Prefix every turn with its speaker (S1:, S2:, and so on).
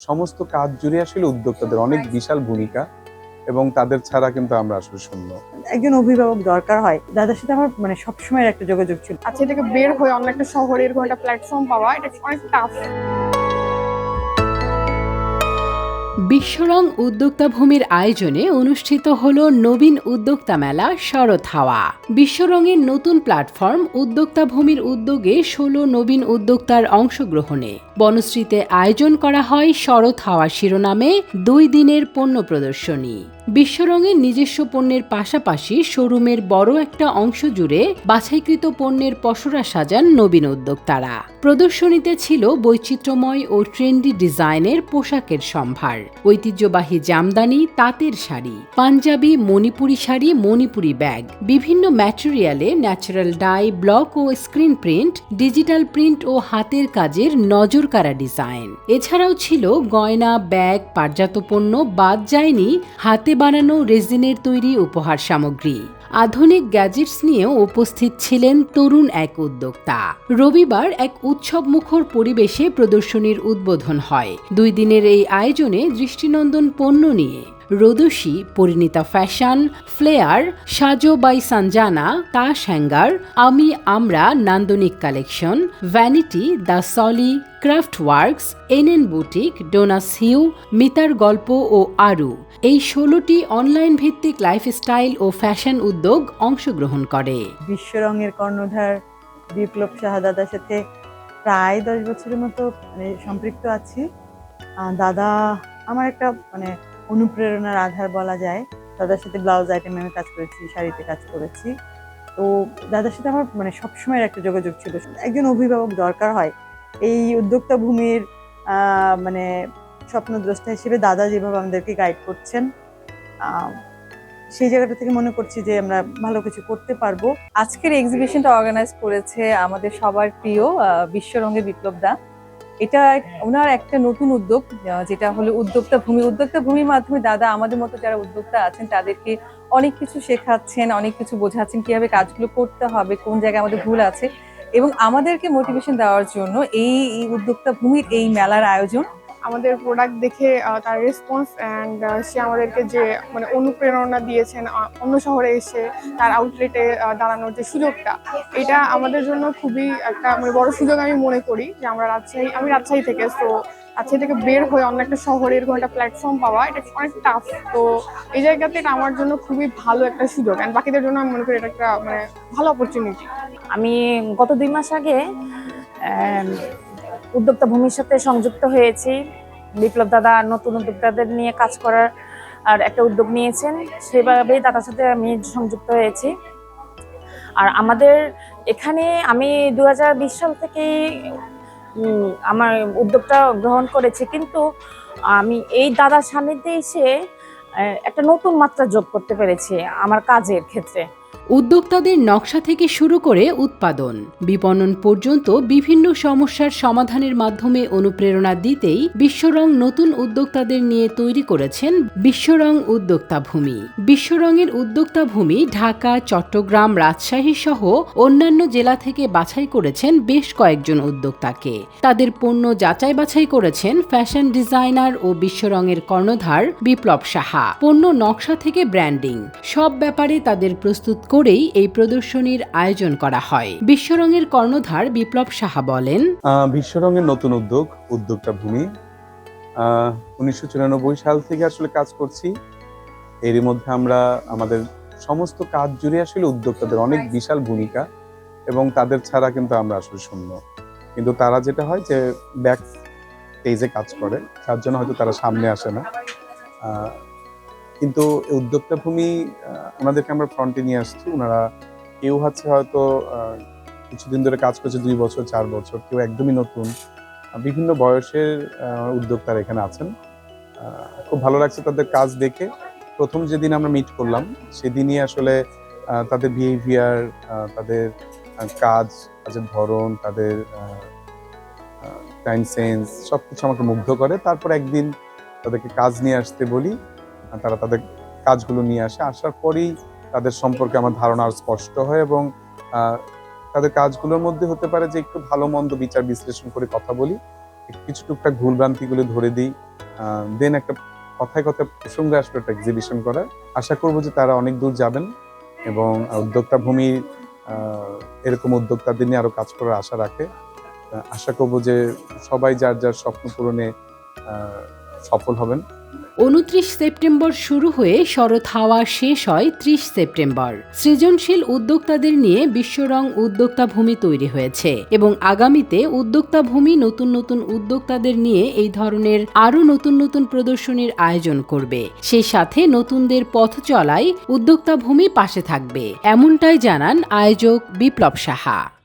S1: সমস্ত কাজ জুড়ে আসলে উদ্যোক্তাদের অনেক বিশাল ভূমিকা এবং তাদের ছাড়া কিন্তু আমরা আসলে শূন্য।
S2: একজন অভিভাবক দরকার হয় দাদার সাথে আমার মানে সবসময় একটা যোগাযোগ ছিল।
S3: আচ্ছা এটাকে বের হয়ে অন্য একটা শহরের এরকম একটা প্ল্যাটফর্ম পাওয়া এটা অনেক টাফ
S4: বিশ্বরং উদ্যোক্তা ভূমির আয়োজনে অনুষ্ঠিত হল নবীন উদ্যোক্তা মেলা শরৎ হাওয়া। বিশ্বরঙের নতুন প্ল্যাটফর্ম উদ্যোক্তা ভূমির উদ্যোগে ষোলো নবীন উদ্যোক্তার অংশগ্রহণে বনশ্রীতে আয়োজন করা হয় শরৎ হাওয়া শিরোনামে দুই দিনের পণ্য প্রদর্শনী। বিশ্বরঙের নিজস্ব পণ্যের পাশাপাশি শোরুমের বড় একটা অংশ জুড়ে বাছাইকৃত পণ্যের পসরা সাজান নবীন উদ্যোক্তারা। প্রদর্শনীতে ছিল বৈচিত্র্যময় ও ট্রেন্ডি ডিজাইনের পোশাকের সম্ভার, ঐতিহ্যবাহী জামদানি, তাঁতের শাড়ি, পাঞ্জাবি, মণিপুরি শাড়ি, মণিপুরি ব্যাগ, বিভিন্ন ম্যাটেরিয়ালে ন্যাচারাল ডাই, ব্লক ও স্ক্রিন প্রিন্ট, ডিজিটাল প্রিন্ট ও হাতের কাজের নজরকাড়া ডিজাইন। এছাড়াও ছিল গয়না, ব্যাগ, পাটজাত পণ্য, বাদ যায়নি হাতে বানানো রেজিনের তৈরি উপহার সামগ্রী। আধুনিক গ্যাজেটস নিয়েও উপস্থিত ছিলেন তরুণ এক উদ্যোক্তা। রবিবার এক উৎসব মুখর পরিবেশে প্রদর্শনীর উদ্বোধন হয়। দুই দিনের এই আয়োজনে দৃষ্টিনন্দন পণ্য নিয়ে Rodoshi Parineeta fashion, flair, Sajo by Sanjana, তাস হ্যাঙ্গার, আমি আমরা নান্দনিক কালেকশন, ভ্যানিটি, দ্য সলি, ক্রাফট ওয়ার্কস, এনএন বুটিক, ডোনাস হিউ, মিতার গল্প ও আরু। এই ষোলোটি অনলাইন ভিত্তিক লাইফস্টাইল ও ফ্যাশন উদ্যোগ অংশগ্রহণ করে।
S2: বিশ্ব রঙের কর্ণধার বিপ্লব সাহা দাদার সাথে প্রায় দশ বছরের মতো মানে সম্পৃক্ত আছি। দাদা, আমার একটা মানে অনুপ্রেরণার আধার বলা যায়। দাদার সাথে ব্লাউজ আইটেমে আমি কাজ করেছি, শাড়িতে কাজ করেছি। তো দাদার সাথে আমার মানে সবসময়ের একটা যোগাযোগ ছিল। একজন অভিভাবক দরকার হয়, এই উদ্যোক্তা ভূমির মানে স্বপ্নদ্রষ্টা হিসেবে দাদা যেভাবে আমাদেরকে গাইড করছেন সেই জায়গাটা থেকে মনে করছি যে আমরা ভালো কিছু করতে পারব।
S5: আজকের এক্সিবিশনটা অর্গানাইজ করেছে আমাদের সবার প্রিয় বিশ্বরঙ্গে বিপ্লব দা। এটা ওনার একটা নতুন উদ্যোগ যেটা হলো উদ্যোক্তা ভূমি। উদ্যোক্তা ভূমির মাধ্যমে দাদা আমাদের মতো যারা উদ্যোক্তা আছেন, তাদেরকে অনেক কিছু শেখাচ্ছেন, অনেক কিছু বোঝাচ্ছেন, কীভাবে কাজগুলো করতে হবে, কোন জায়গায় আমাদের ভুল আছে। এবং আমাদেরকে মোটিভেশন দেওয়ার জন্য এই উদ্যোক্তা ভূমির এই মেলার আয়োজন
S3: আমাদের প্রোডাক্ট দেখে তার রেসপন্স অ্যান্ড সে আমাদেরকে যে মানে অনুপ্রেরণা দিয়েছেন অন্য শহরে এসে তার আউটলেটে দাঁড়ানোর যে সুযোগটা, এটা আমাদের জন্য খুবই একটা মানে বড় সুযোগ আমি মনে করি যে আমরা রাজশাহী, আমি রাজশাহী থেকে তো রাজশাহী থেকে বের হয়ে অন্য একটা শহরে এরকম একটা প্ল্যাটফর্ম পাওয়া, এটা অনেক টাফ তো এই জায়গাতে এটা আমার জন্য খুবই ভালো একটা সুযোগ অ্যান্ড বাকিদের জন্য আমি মনে করি এটা একটা মানে ভালো অপরচুনিটি
S6: আমি গত দুই মাস আগে উদ্যোক্তা ভূমির সাথে সংযুক্ত হয়েছি। বিপ্লব দাদা নতুন উদ্যোক্তাদের নিয়ে কাজ করার আর একটা উদ্যোগ নিয়েছেন। সেভাবেই দাদার সাথে আমি সংযুক্ত হয়েছি। আর আমাদের এখানে আমি দু হাজার বিশ সাল থেকেই আমার উদ্যোগটা গ্রহণ করেছি। কিন্তু আমি এই দাদার সান্নিধ্যে এসে একটা নতুন মাত্রা যোগ করতে পেরেছি আমার কাজের ক্ষেত্রে।
S4: উদ্যোক্তাদের নকশা থেকে শুরু করে উৎপাদন। বিপণন পর্যন্ত বিভিন্ন সমস্যার সমাধানের মাধ্যমে অনুপ্রেরণা দিতেই বিশ্বরং নতুন উদ্যোক্তাদের নিয়ে তৈরি করেছেন বিশ্বরং উদ্যোক্তা ভূমি বিশ্বরঙের উদ্যোক্তা ভূমি ঢাকা, চট্টগ্রাম, রাজশাহী সহ অন্যান্য জেলা থেকে বাছাই করেছেন বেশ কয়েকজন উদ্যোক্তাকে। তাদের পণ্য যাচাই বাছাই করেছেন ফ্যাশন ডিজাইনার ও বিশ্বরঙের কর্ণধার বিপ্লব সাহা। পণ্য নকশা থেকে ব্র্যান্ডিং। সব ব্যাপারে তাদের প্রস্তুত করেই এই প্রদর্শনীর আয়োজন করা হয়। বিশ্বরঙের কর্ণধার বিপ্লব সাহা বলেন
S1: বিশ্বরঙের নতুন উদ্যোগ, উদ্যোক্তা ভূমি। উনিশশো চুরানব্বই সাল থেকে আসলে কাজ করছি। এরই মধ্যে আমরা আমাদের সমস্ত কাজ জুড়ে আসলে উদ্যোক্তাদের অনেক বিশাল ভূমিকা এবং তাদের ছাড়া কিন্তু আমরা আসলে শূন্য। কিন্তু তারা যেটা হয় যে ব্যাক পেজে কাজ করে তার জন্য হয়তো তারা সামনে আসে না। কিন্তু উদ্যোক্তা ভূমি ওনাদেরকে আমরা ফ্রন্টে নিয়ে আসছি। ওনারা কেউ হচ্ছে হয়তো কিছুদিন ধরে কাজ করছে দুই বছর, চার বছর, কেউ একদমই নতুন। বিভিন্ন বয়সের উদ্যোক্তারা এখানে আছেন। খুব ভালো লাগছে তাদের কাজ দেখে। প্রথম যেদিন আমরা মিট করলাম, সেদিনই আসলে তাদের বিহেভিয়ার তাদের কাজ কাজের ধরন, তাদের টাইম সেন্স সব কিছু আমাকে মুগ্ধ করে। তারপর একদিন তাদেরকে কাজ নিয়ে আসতে বলি। তারা তাদের কাজগুলো নিয়ে আসে। আসার পরেই তাদের সম্পর্কে আমার ধারণা আরও স্পষ্ট হয় এবং তাদের কাজগুলোর মধ্যে হতে পারে যে একটু ভালো মন্দ বিচার বিশ্লেষণ করে কথা বলি কিছু টুকটাক ভুলভ্রান্তিগুলো ধরে দিই দেন একটা কথায় কথায় প্রসঙ্গে আসলো, একটা এক্সিবিশন করা আশা করব যে তারা অনেক দূর যাবেন এবং উদ্যোক্তা ভূমি এরকম উদ্যোক্তাদের নিয়ে আরও কাজ করার আশা রাখে। আশা করব যে সবাই যার যার স্বপ্ন পূরণে সফল হবেন।
S4: উনত্রিশ সেপ্টেম্বর শুরু হয়ে শরৎ হাওয়া শেষ হয় ত্রিশ সেপ্টেম্বর। সৃজনশীল উদ্যোক্তাদের নিয়ে বিশ্বরং উদ্যোক্তা ভূমি তৈরি হয়েছে এবং আগামীতে উদ্যোক্তা ভূমি নতুন নতুন উদ্যোক্তাদের নিয়ে এই ধরনের আরও নতুন নতুন প্রদর্শনীর আয়োজন করবে। সেই সাথে নতুনদের পথ চলায় উদ্যোক্তা ভূমি পাশে থাকবে। এমনটাই জানান আয়োজক বিপ্লব সাহা।